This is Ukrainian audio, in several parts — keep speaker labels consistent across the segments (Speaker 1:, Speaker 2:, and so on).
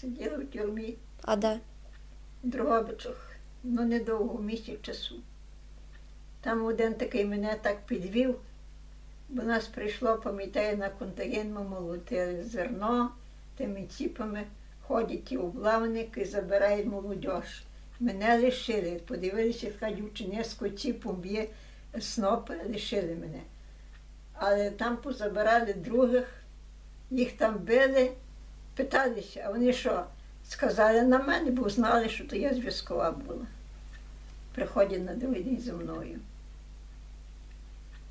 Speaker 1: Сиділа в тюрмі
Speaker 2: А де?
Speaker 1: в Дрогобичах, ну недовго, місяць часу. Там один такий мене так підвів, бо нас прийшло, пам'ятаю, на контагент ми молотили зерно тими ціпами, ходять ті облавники, забирають молодь. Мене лишили, подивилися, яка дівчинесько ціпом б'є снопи, лишили мене. Але там позабирали других, їх там били, питалися, а вони що? Сказали на мене, бо знали, що то я зв'язкова була. Приходять на другий день зі мною.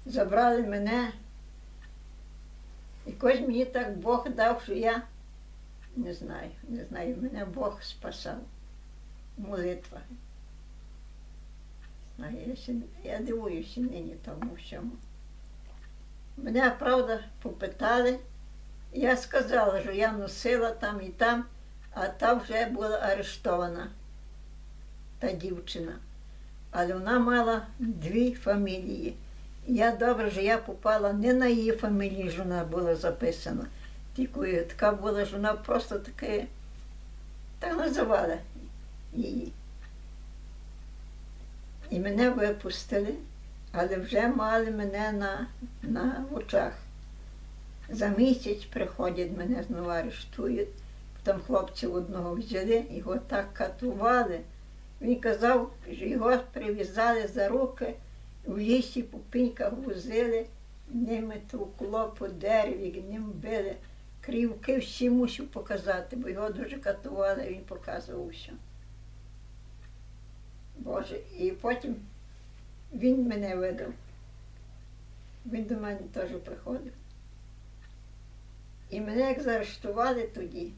Speaker 1: Забрали мене. Якось мені так Бог дав, що я не знаю, не знаю, мене Бог спасав. Молитва. Знаю, я, ще, я дивуюся нині тому всьому. Мене, правда, попитали. Я сказала, що я носила там і там, а та вже була арештована, та дівчина. Але вона мала дві фамілії. Я добре, що я попала не на її фамілію, що вона була записана. Тільки така була, що вона просто таке, так називала її. І мене випустили, але вже мали мене на, на очах. За місяць приходять, мене знову арештують. Там хлопців одного взяли, його так катували. Він казав, що його прив'язали за руки, в лісі по пеньках возили, ними товкло по дереві, ним били. Крівки всі мусив показати, бо його дуже катували, він показував все. Боже, і потім він мене видав. Він до мене теж приходив. І мене як заарештували тоді,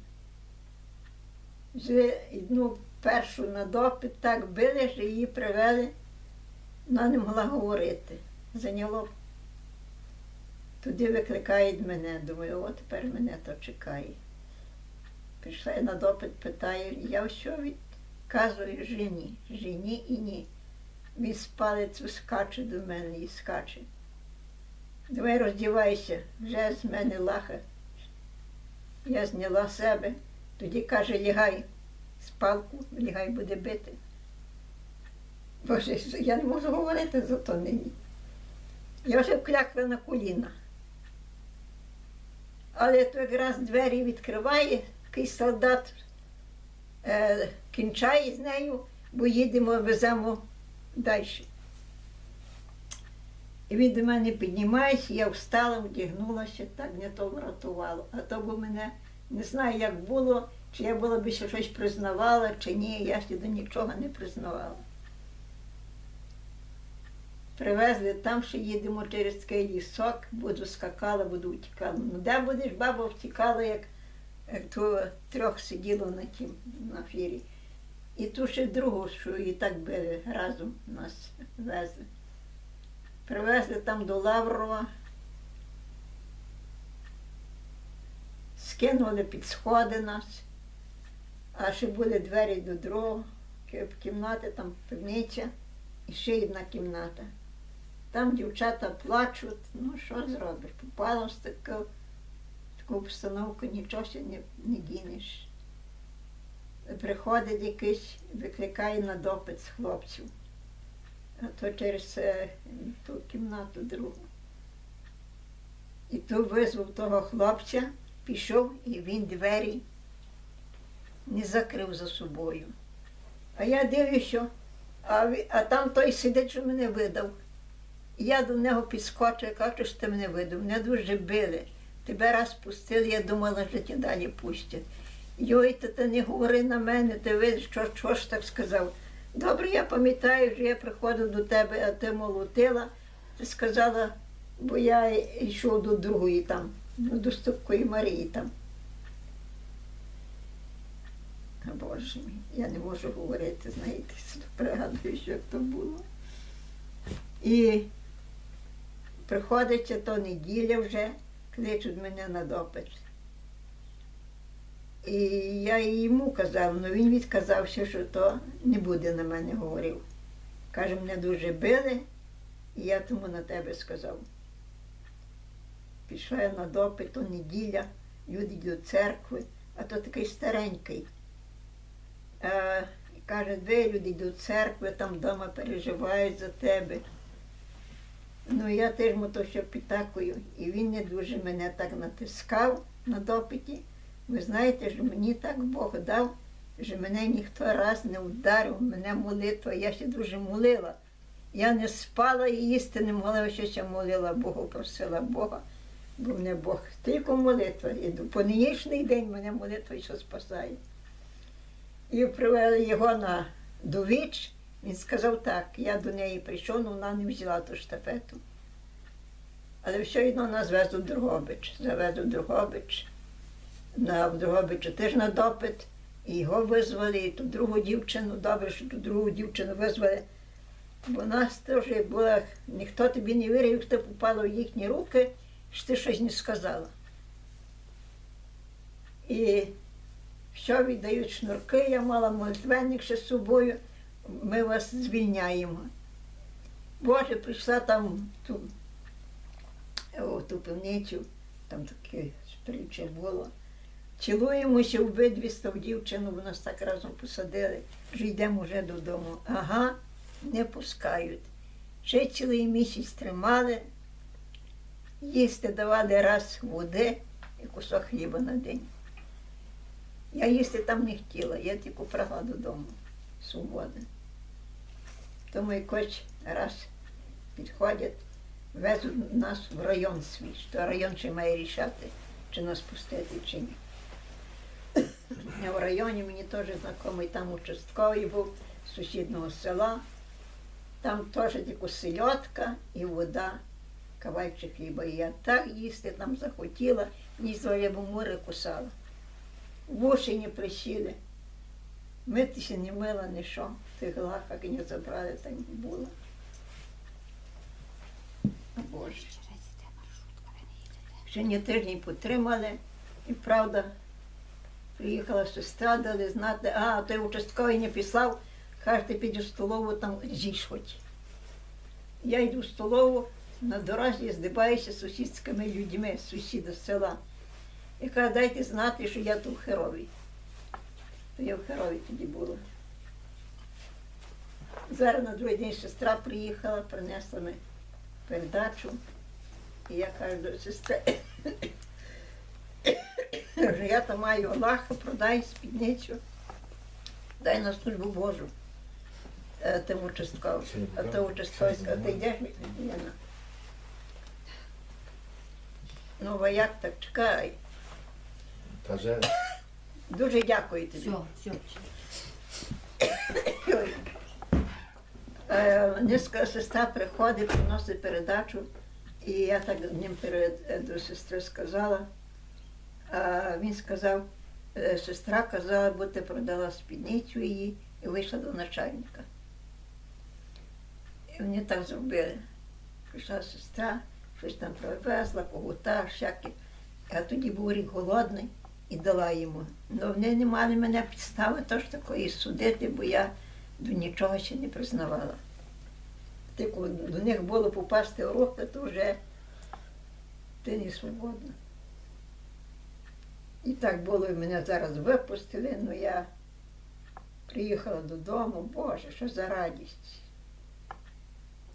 Speaker 1: вже одну першу на допит так били, що її привели, вона не могла говорити. Зайняло. Туди викликають мене. Думаю, от тепер мене то чекає. Прийшла я на допит, питаю, я що відказую жені, жені і ні. Він з палицю скаче до мене і скаче. Давай роздівайся, вже з мене лаха. Я зняла себе, тоді каже, лягай з палку, лягай буде бити. Боже, я не можу говорити за то нині. Я вже вклякла на коліна. Але то якраз двері відкриває, такий солдат е, кінчає з нею, бо їдемо, веземо далі. Він до мене піднімається, я встала, вдягнулася, так не то врятувало. А то бо мене не знаю, як було, чи я була б ще щось признавала, чи ні, я ще до нічого не признавала. Привезли там, що їдемо через такий лісок, буду скакала, буду втікала. Ну де будеш, баба втікала, як, як то трьох сиділо на тім на фірі. І ту ще другу, що і так би разом нас везли. Привезли там до Лаврова, скинули під сходи нас, а ще були двері до другого кімнати, там пивниця і ще одна кімната. Там дівчата плачуть, ну що зробиш? Попала в таку, таку обстановку, нічого не, не дінеш. Приходить якийсь, викликає на допит з хлопців то через ту кімнату другу. І то визвав того хлопця, пішов і він двері не закрив за собою. А я дивлюся, а, а там той сидить, що мене видав. Я до нього підскочив, я кажу, що ти мене видав. Мене дуже били. Тебе раз пустили, я думала, що тебе далі пустять. Йой, та ти не говори на мене, ти видиш, що, що ж так сказав. Добре, я пам'ятаю, що я приходив до тебе, а ти молотила. Ти сказала, бо я йшов до другої там, ну, до Ступкої Марії там. Боже мій, я не можу говорити, знаєте, пригадую, що то було. І приходиться то неділя вже, кличуть мене на допит. І я йому казав, але він відказався, що то не буде на мене говорив. Каже, мене дуже били, і я тому на тебе сказав. Пішла я на допит, то неділя, люди йдуть до церкви, а то такий старенький. Е, каже, дві люди йдуть в церкву, там вдома переживають за тебе. Ну, я теж му то що підтакую. І він не дуже мене так натискав на допиті. Ви знаєте, що мені так Бог дав, що мене ніхто раз не вдарив, мене молитва, я ще дуже молила. Я не спала і їсти не могла, що ще молила Богу, просила Бога. Бо мене Бог тільки молитва. І до по нинішній день мене молитва що спасає. І привели його на довіч. Він сказав так, я до неї прийшов, але вона не взяла ту штафету. Але все одно нас везуть в Другобич. Завезуть в Другобич. На в Другобичу теж на допит. І його визвали, і ту другу дівчину, добре, що ту другу дівчину визвали. Бо нас теж була, ніхто тобі не вірив, як ти попала в їхні руки, що ти щось не сказала. І що віддають шнурки, я мала молитвенник ще з собою, ми вас звільняємо. Боже, прийшла там ту, ту пивницю, там таке стріче було. Цілуємося обидві ту дівчину, бо нас так разом посадили, що йдемо вже додому. Ага, не пускають. Ще цілий місяць тримали, їсти давали раз води і кусок хліба на день. Я їсти там не хотіла, я тільки прагла додому. Свобода. Тому якось раз підходять, везуть нас в район свій, що район ще має рішати, чи нас пустити, чи ні. В районі мені теж знайомий там участковий був з сусіднього села. Там теж тільки сельодка і вода, кавайчик хліба. І я так їсти там захотіла, ні своє бо море кусала. Вуші не присіли. Митися не мила, ні що. Тих лахах не забрали, так і було. Боже. Ще не тиждень потримали, і правда, приїхала сестра, дали знати, а той участковий не післав, каже, ти підеш в столову, там з'їж хоч. Я йду в столову, на дорозі здибаюся з сусідськими людьми, сусіда з села. І каже, дайте знати, що я тут в Херові. То я в Херові тоді була. Зараз на другий день сестра приїхала, принесла ми передачу. І я кажу до що я там маю Аллаха, продай спідницю, дай на службу Божу. Е, Тим участковим. А то участковий сказав, ти йдеш Ліна? Ну, вояк так чекай.
Speaker 2: Каже,
Speaker 1: Дуже дякую тобі.
Speaker 3: Все, все.
Speaker 1: Е, Низька сестра приходить, приносить передачу, і я так ним перед е, до сестри сказала. А він сказав, е, сестра казала, бо ти продала спідницю її і вийшла до начальника. І вони так зробили. Прийшла сестра, щось там привезла, когута, всяке. А тоді був рік голодний і дала йому. Ну вони не мали мене підстави тож такої судити, бо я до нічого ще не признавала. Тільки до них було попасти в руки, то вже ти не свободна. І так було, і мене зараз випустили, але я приїхала додому, Боже, що за радість.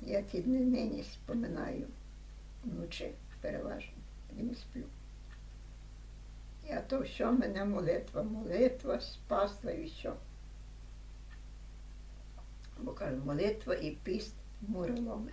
Speaker 1: Я ті дні нині споминаю вночі переважно, і не сплю. А то що мене молитва, молитва спасла і що. Бо кажу, молитва і піст мури ломи.